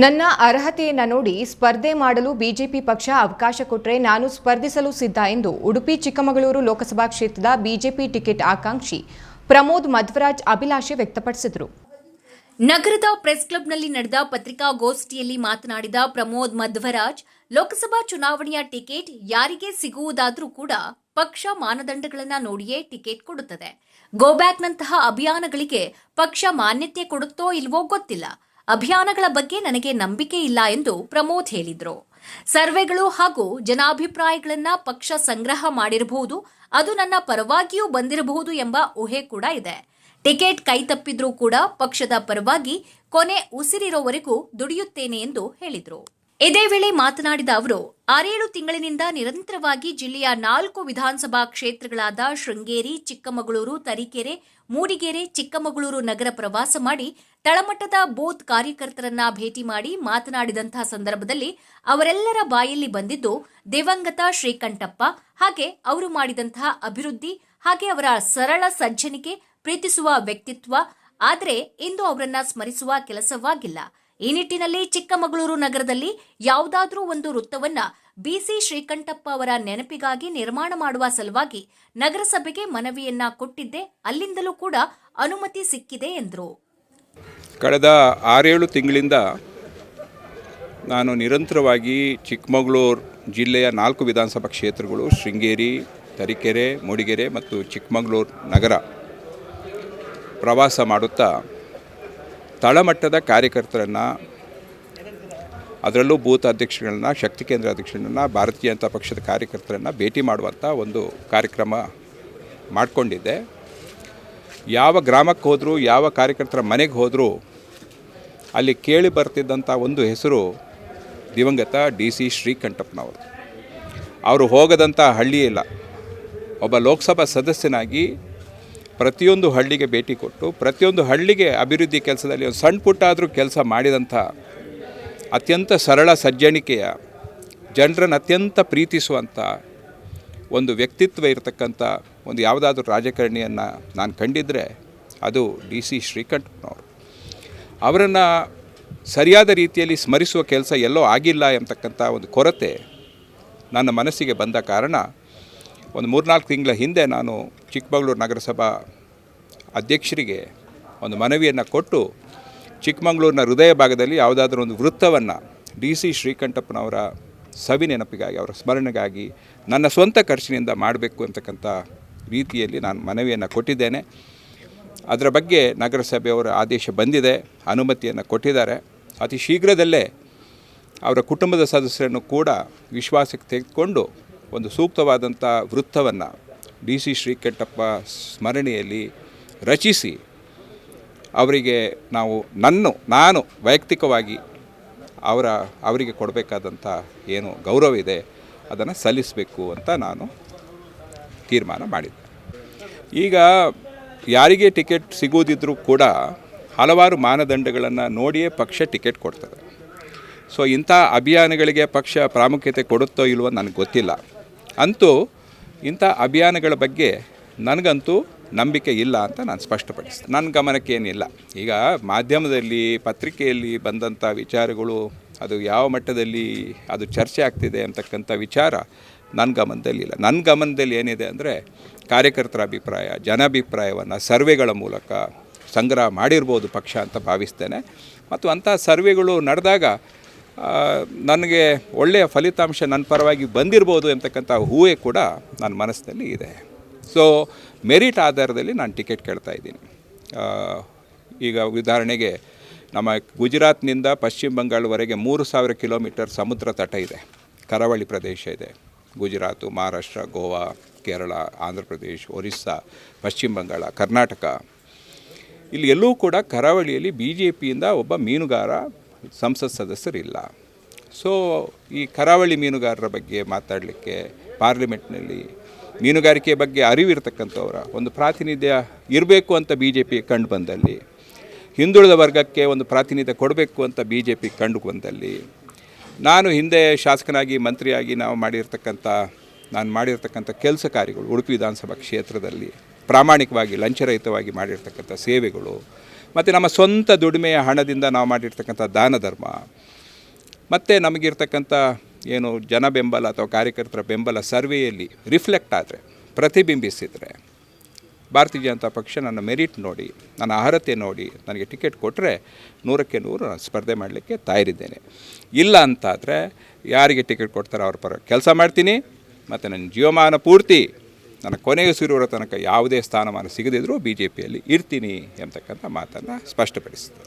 ನನ್ನ ಅರ್ಹತೆಯನ್ನು ನೋಡಿ ಸ್ಪರ್ಧೆ ಮಾಡಲು ಬಿಜೆಪಿ ಪಕ್ಷ ಅವಕಾಶ ಕೊಟ್ಟರೆ ನಾನು ಸ್ಪರ್ಧಿಸಲು ಸಿದ್ಧ ಎಂದು ಉಡುಪಿ, ಚಿಕ್ಕಮಗಳೂರು ಲೋಕಸಭಾ ಕ್ಷೇತ್ರದ ಬಿಜೆಪಿ ಟಿಕೆಟ್ ಆಕಾಂಕ್ಷಿ ಪ್ರಮೋದ್ ಮಧ್ವರಾಜ್ ಅಭಿಲಾಷೆ ವ್ಯಕ್ತಪಡಿಸಿದರು. ನಗರದ ಪ್ರೆಸ್ ಕ್ಲಬ್ನಲ್ಲಿ ನಡೆದ ಪತ್ರಿಕಾಗೋಷ್ಠಿಯಲ್ಲಿ ಮಾತನಾಡಿದ ಪ್ರಮೋದ್ ಮಧ್ವರಾಜ್, ಲೋಕಸಭಾ ಚುನಾವಣೆಯ ಟಿಕೆಟ್ ಯಾರಿಗೆ ಸಿಗುವುದಾದರೂ ಕೂಡ ಪಕ್ಷ ಮಾನದಂಡಗಳನ್ನು ನೋಡಿಯೇ ಟಿಕೆಟ್ ಕೊಡುತ್ತದೆ. ಗೋಬ್ಯಾಕ್ನಂತಹ ಅಭಿಯಾನಗಳಿಗೆ ಪಕ್ಷ ಮಾನ್ಯತೆ ಕೊಡುತ್ತೋ ಇಲ್ವೋ ಗೊತ್ತಿಲ್ಲ. ಅಭಿಯಾನಗಳ ಬಗ್ಗೆ ನನಗೆ ನಂಬಿಕೆ ಇಲ್ಲ ಎಂದು ಪ್ರಮೋದ್ ಹೇಳಿದರು. ಸರ್ವೆಗಳು ಹಾಗೂ ಜನಾಭಿಪ್ರಾಯಗಳನ್ನ ಪಕ್ಷ ಸಂಗ್ರಹ ಮಾಡಿರಬಹುದು, ಅದು ನನ್ನ ಪರವಾಗಿಯೂ ಬಂದಿರಬಹುದು ಎಂಬ ಊಹೆ ಕೂಡ ಇದೆ. ಟಿಕೆಟ್ ಕೈ ತಪ್ಪಿದ್ರೂ ಕೂಡ ಪಕ್ಷದ ಪರವಾಗಿ ಕೊನೆ ಉಸಿರಿರೋವರೆಗೂ ದುಡಿಯುತ್ತೇನೆ ಎಂದು ಹೇಳಿದರು. ಇದೇ ವೇಳೆ ಮಾತನಾಡಿದ ಅವರು, ಆರೇಳು ತಿಂಗಳಿನಿಂದ ನಿರಂತರವಾಗಿ ಜಿಲ್ಲೆಯ ನಾಲ್ಕು ವಿಧಾನಸಭಾ ಕ್ಷೇತ್ರಗಳಾದ ಶೃಂಗೇರಿ, ಚಿಕ್ಕಮಗಳೂರು, ತರೀಕೆರೆ, ಮೂಡಿಗೆರೆ, ಚಿಕ್ಕಮಗಳೂರು ನಗರ ಪ್ರವಾಸ ಮಾಡಿ ತಳಮಟ್ಟದ ಬೂತ್ ಕಾರ್ಯಕರ್ತರನ್ನ ಭೇಟಿ ಮಾಡಿ ಮಾತನಾಡಿದಂತಹ ಸಂದರ್ಭದಲ್ಲಿ ಅವರೆಲ್ಲರ ಬಾಯಲ್ಲಿ ಬಂದಿದ್ದು ದಿವಂಗತ ಶ್ರೀಕಂಠಪ್ಪ, ಹಾಗೆ ಅವರು ಮಾಡಿದಂತಹ ಅಭಿವೃದ್ಧಿ ಹಾಗೆ ಅವರ ಸರಳ ಸಜ್ಜನಿಕೆ ಪ್ರೀತಿಸುವ ವ್ಯಕ್ತಿತ್ವ, ಆದರೆ ಇಂದು ಅವರನ್ನ ಸ್ಮರಿಸುವ ಕೆಲಸವಾಗಿಲ್ಲ. ಈ ನಿಟ್ಟಿನಲ್ಲಿ ಚಿಕ್ಕಮಗಳೂರು ನಗರದಲ್ಲಿ ಯಾವುದಾದ್ರೂ ಒಂದು ವೃತ್ತವನ್ನ ಬಿಸಿ ಶ್ರೀಕಂಠಪ್ಪ ಅವರ ನೆನಪಿಗಾಗಿ ನಿರ್ಮಾಣ ಮಾಡುವ ಸಲುವಾಗಿ ನಗರಸಭೆಗೆ ಮನವಿಯನ್ನ ಕೊಟ್ಟಿದ್ದೆ. ಅಲ್ಲಿಂದಲೂ ಕೂಡ ಅನುಮತಿ ಸಿಕ್ಕಿದೆ ಎಂದರು. ಕಳೆದ ಆರೇಳು ತಿಂಗಳಿಂದ ನಾನು ನಿರಂತರವಾಗಿ ಚಿಕ್ಕಮಗಳೂರು ಜಿಲ್ಲೆಯ ನಾಲ್ಕು ವಿಧಾನಸಭಾ ಕ್ಷೇತ್ರಗಳು ಶೃಂಗೇರಿ, ತರೀಕೆರೆ, ಮೂಡಿಗೆರೆ ಮತ್ತು ಚಿಕ್ಕಮಗಳೂರು ನಗರ ಪ್ರವಾಸ ಮಾಡುತ್ತಾ ತಳಮಟ್ಟದ ಕಾರ್ಯಕರ್ತರನ್ನು, ಅದರಲ್ಲೂ ಬೂತ್ ಅಧ್ಯಕ್ಷಗಳನ್ನ, ಶಕ್ತಿ ಕೇಂದ್ರ ಅಧ್ಯಕ್ಷರನ್ನ, ಭಾರತೀಯ ಜನತಾ ಪಕ್ಷದ ಕಾರ್ಯಕರ್ತರನ್ನು ಭೇಟಿ ಮಾಡುವಂಥ ಒಂದು ಕಾರ್ಯಕ್ರಮ ಮಾಡಿಕೊಂಡಿದ್ದೆ. ಯಾವ ಗ್ರಾಮಕ್ಕೆ ಹೋದರೂ, ಯಾವ ಕಾರ್ಯಕರ್ತರ ಮನೆಗೆ ಹೋದರೂ, ಅಲ್ಲಿ ಕೇಳಿ ಬರ್ತಿದ್ದಂಥ ಒಂದು ಹೆಸರು ದಿವಂಗತ ಡಿ ಸಿ ಶ್ರೀಕಂಠಪ್ಪನವರು. ಅವರು ಹೋಗದಂಥ ಹಳ್ಳಿ ಇಲ್ಲ. ಒಬ್ಬ ಲೋಕಸಭಾ ಸದಸ್ಯನಾಗಿ ಪ್ರತಿಯೊಂದು ಹಳ್ಳಿಗೆ ಭೇಟಿ ಕೊಟ್ಟು, ಪ್ರತಿಯೊಂದು ಹಳ್ಳಿಗೆ ಅಭಿವೃದ್ಧಿ ಕೆಲಸದಲ್ಲಿ ಒಂದು ಸಣ್ಣ ಪುಟ್ಟ ಆದರೂ ಕೆಲಸ ಮಾಡಿದಂಥ ಅತ್ಯಂತ ಸರಳ ಸಜ್ಜನಿಕೆಯ ಜನರನ್ನು ಅತ್ಯಂತ ಪ್ರೀತಿಸುವಂಥ ಒಂದು ವ್ಯಕ್ತಿತ್ವ ಇರತಕ್ಕಂಥ ಒಂದು ಯಾವುದಾದ್ರೂ ರಾಜಕಾರಣಿಯನ್ನು ನಾನು ಕಂಡಿದ್ದರೆ ಅದು ಡಿ ಸಿ ಶ್ರೀಕಂಠನವರು. ಅವರನ್ನು ಸರಿಯಾದ ರೀತಿಯಲ್ಲಿ ಸ್ಮರಿಸುವ ಕೆಲಸ ಎಲ್ಲೋ ಆಗಿಲ್ಲ ಎಂಬತಕ್ಕಂಥ ಒಂದು ಕೊರತೆ ನನ್ನ ಮನಸ್ಸಿಗೆ ಬಂದ ಕಾರಣ ಒಂದು ಮೂರ್ನಾಲ್ಕು ತಿಂಗಳ ಹಿಂದೆ ನಾನು ಚಿಕ್ಕಮಗಳೂರು ನಗರಸಭಾ ಅಧ್ಯಕ್ಷರಿಗೆ ಒಂದು ಮನವಿಯನ್ನು ಕೊಟ್ಟು ಚಿಕ್ಕಮಗಳೂರಿನ ಹೃದಯ ಭಾಗದಲ್ಲಿ ಯಾವುದಾದ್ರೂ ಒಂದು ವೃತ್ತವನ್ನು ಡಿ ಸಿ ಶ್ರೀಕಂಠಪ್ಪನವರ ಸವಿ ನೆನಪಿಗಾಗಿ, ಅವರ ಸ್ಮರಣೆಗಾಗಿ ನನ್ನ ಸ್ವಂತ ಖರ್ಚಿನಿಂದ ಮಾಡಬೇಕು ಅಂತಕ್ಕಂಥ ರೀತಿಯಲ್ಲಿ ನಾನು ಮನವಿಯನ್ನು ಕೊಟ್ಟಿದ್ದೇನೆ. ಅದರ ಬಗ್ಗೆ ನಗರಸಭೆಯವರ ಆದೇಶ ಬಂದಿದೆ, ಅನುಮತಿಯನ್ನು ಕೊಟ್ಟಿದ್ದಾರೆ. ಅತಿ ಶೀಘ್ರದಲ್ಲೇ ಅವರ ಕುಟುಂಬದ ಸದಸ್ಯರನ್ನು ಕೂಡ ವಿಶ್ವಾಸಕ್ಕೆ ತೆಗೆದುಕೊಂಡು ಒಂದು ಸೂಕ್ತವಾದಂಥ ವೃತ್ತವನ್ನು ಡಿ ಸಿ ಶ್ರೀಕಂಠಪ್ಪ ಸ್ಮರಣೆಯಲ್ಲಿ ರಚಿಸಿ ಅವರಿಗೆ ನಾವು ನನ್ನ, ನಾನು ವೈಯಕ್ತಿಕವಾಗಿ ಅವರ, ಅವರಿಗೆ ಕೊಡಬೇಕಾದಂಥ ಏನು ಗೌರವ ಇದೆ ಅದನ್ನು ಸಲ್ಲಿಸಬೇಕು ಅಂತ ನಾನು ತೀರ್ಮಾನ ಮಾಡಿದ್ದೆ. ಈಗ ಯಾರಿಗೆ ಟಿಕೆಟ್ ಸಿಗೋದಿದ್ರೂ ಕೂಡ ಹಲವಾರು ಮಾನದಂಡಗಳನ್ನು ನೋಡಿಯೇ ಪಕ್ಷ ಟಿಕೆಟ್ ಕೊಡ್ತದೆ. ಸೊ ಇಂಥ ಅಭಿಯಾನಗಳಿಗೆ ಪಕ್ಷ ಪ್ರಾಮುಖ್ಯತೆ ಕೊಡುತ್ತೋ ಇಲ್ವೋ ನನಗೆ ಗೊತ್ತಿಲ್ಲ. ಅಂತೂ ಇಂಥ ಅಭಿಯಾನಗಳ ಬಗ್ಗೆ ನನಗಂತೂ ನಂಬಿಕೆ ಇಲ್ಲ ಅಂತ ನಾನು ಸ್ಪಷ್ಟಪಡಿಸ್ತೀನಿ. ನನ್ನ ಗಮನಕ್ಕೆ ಏನಿಲ್ಲ. ಈಗ ಮಾಧ್ಯಮದಲ್ಲಿ, ಪತ್ರಿಕೆಯಲ್ಲಿ ಬಂದಂಥ ವಿಚಾರಗಳು, ಅದು ಯಾವ ಮಟ್ಟದಲ್ಲಿ ಅದು ಚರ್ಚೆ ಆಗ್ತಿದೆ ಅಂತಕ್ಕಂಥ ವಿಚಾರ ನನ್ನ ಗಮನದಲ್ಲಿಲ್ಲ ನನ್ನ ಗಮನದಲ್ಲಿ ಏನಿದೆ ಅಂದರೆ ಕಾರ್ಯಕರ್ತರ ಅಭಿಪ್ರಾಯ, ಜನಾಭಿಪ್ರಾಯವನ್ನು ಸರ್ವೆಗಳ ಮೂಲಕ ಸಂಗ್ರಹ ಮಾಡಿರ್ಬೋದು ಪಕ್ಷ ಅಂತ ಭಾವಿಸ್ತೇನೆ. ಮತ್ತು ಅಂಥ ಸರ್ವೆಗಳು ನಡೆದಾಗ ನನಗೆ ಒಳ್ಳೆಯ ಫಲಿತಾಂಶ ನನ್ನ ಪರವಾಗಿ ಬಂದಿರ್ಬೋದು ಎಂತಕ್ಕಂಥ ಹೂವೇ ಕೂಡ ನನ್ನ ಮನಸ್ಸಿನಲ್ಲಿ ಇದೆ. ಸೊ ಮೆರಿಟ್ ಆಧಾರದಲ್ಲಿ ನಾನು ಟಿಕೆಟ್ ಕೇಳ್ತಾ ಇದ್ದೀನಿ. ಈಗ ಉದಾಹರಣೆಗೆ ನಮ್ಮ ಗುಜರಾತ್ನಿಂದ ಪಶ್ಚಿಮ ಬಂಗಾಳವರೆಗೆ ಮೂರು ಸಾವಿರ ಕಿಲೋಮೀಟರ್ ಸಮುದ್ರ ತಟ ಇದೆ. ಕರಾವಳಿ ಪ್ರದೇಶ ಇದೆ. ಗುಜರಾತು, ಮಹಾರಾಷ್ಟ್ರ, ಗೋವಾ, ಕೇರಳ, ಆಂಧ್ರ ಪ್ರದೇಶ್, ಒರಿಸ್ಸಾ, ಪಶ್ಚಿಮ ಬಂಗಾಳ, ಕರ್ನಾಟಕ. ಇಲ್ಲಿ ಎಲ್ಲೂ ಕೂಡ ಕರಾವಳಿಯಲ್ಲಿ ಬಿ ಜೆ ಪಿಯಿಂದ ಒಬ್ಬ ಮೀನುಗಾರ ಸಂಸತ್ ಸದಸ್ಯರಿಲ್ಲ. ಸೊ ಈ ಕರಾವಳಿ ಮೀನುಗಾರರ ಬಗ್ಗೆ ಮಾತಾಡಲಿಕ್ಕೆ ಪಾರ್ಲಿಮೆಂಟ್ನಲ್ಲಿ ಮೀನುಗಾರಿಕೆ ಬಗ್ಗೆ ಅರಿವಿರ್ತಕ್ಕಂಥವರ ಒಂದು ಪ್ರಾತಿನಿಧ್ಯ ಇರಬೇಕು ಅಂತ ಬಿ ಜೆ ಪಿ ಕಂಡು ಬಂದಲ್ಲಿ, ಹಿಂದುಳಿದ ವರ್ಗಕ್ಕೆ ಒಂದು ಪ್ರಾತಿನಿಧ್ಯ ಕೊಡಬೇಕು ಅಂತ ಬಿ ಜೆ ಪಿ ಕಂಡು ಬಂದಲ್ಲಿ, ನಾನು ಹಿಂದೆ ಶಾಸಕನಾಗಿ ಮಂತ್ರಿಯಾಗಿ ನಾವು ಮಾಡಿರ್ತಕ್ಕಂಥ, ನಾನು ಮಾಡಿರ್ತಕ್ಕಂಥ ಕೆಲಸ ಕಾರ್ಯಗಳು ಉಡುಪಿ ವಿಧಾನಸಭಾ ಕ್ಷೇತ್ರದಲ್ಲಿ ಪ್ರಾಮಾಣಿಕವಾಗಿ ಲಂಚರಹಿತವಾಗಿ ಮಾಡಿರ್ತಕ್ಕಂಥ ಸೇವೆಗಳು ಮತ್ತು ನಮ್ಮ ಸ್ವಂತ ದುಡಿಮೆಯ ಹಣದಿಂದ ನಾವು ಮಾಡಿರ್ತಕ್ಕಂಥ ದಾನ ಧರ್ಮ, ಮತ್ತು ನಮಗಿರ್ತಕ್ಕಂಥ ಏನು ಜನ ಬೆಂಬಲ ಅಥವಾ ಕಾರ್ಯಕರ್ತರ ಬೆಂಬಲ ಸರ್ವೆಯಲ್ಲಿ ರಿಫ್ಲೆಕ್ಟ್ ಆದರೆ, ಪ್ರತಿಬಿಂಬಿಸಿದರೆ, ಭಾರತೀಯ ಜನತಾ ಪಕ್ಷ ನನ್ನ ಮೆರಿಟ್ ನೋಡಿ, ನನ್ನ ಅರ್ಹತೆ ನೋಡಿ ನನಗೆ ಟಿಕೆಟ್ ಕೊಟ್ಟರೆ ನೂರಕ್ಕೆ ನೂರು ನಾನು ಸ್ಪರ್ಧೆ ಮಾಡಲಿಕ್ಕೆ ತಯಾರಿದ್ದೇನೆ. ಇಲ್ಲ ಅಂತಾದರೆ ಯಾರಿಗೆ ಟಿಕೆಟ್ ಕೊಡ್ತಾರೋ ಅವ್ರ ಪರ ಕೆಲಸ ಮಾಡ್ತೀನಿ, ಮತ್ತು ನನ್ನ ಜೀವಮಾನ ಪೂರ್ತಿ ನನ್ನ ಕೊನೆಯುಸಿರುವ ತನಕ ಯಾವುದೇ ಸ್ಥಾನಮಾನ ಸಿಗದಿದ್ದರೂ ಬಿ ಜೆ ಪಿಯಲ್ಲಿ ಇರ್ತೀನಿ ಎಂಬತಕ್ಕಂಥ ಮಾತನ್ನು ಸ್ಪಷ್ಟಪಡಿಸಿದೆ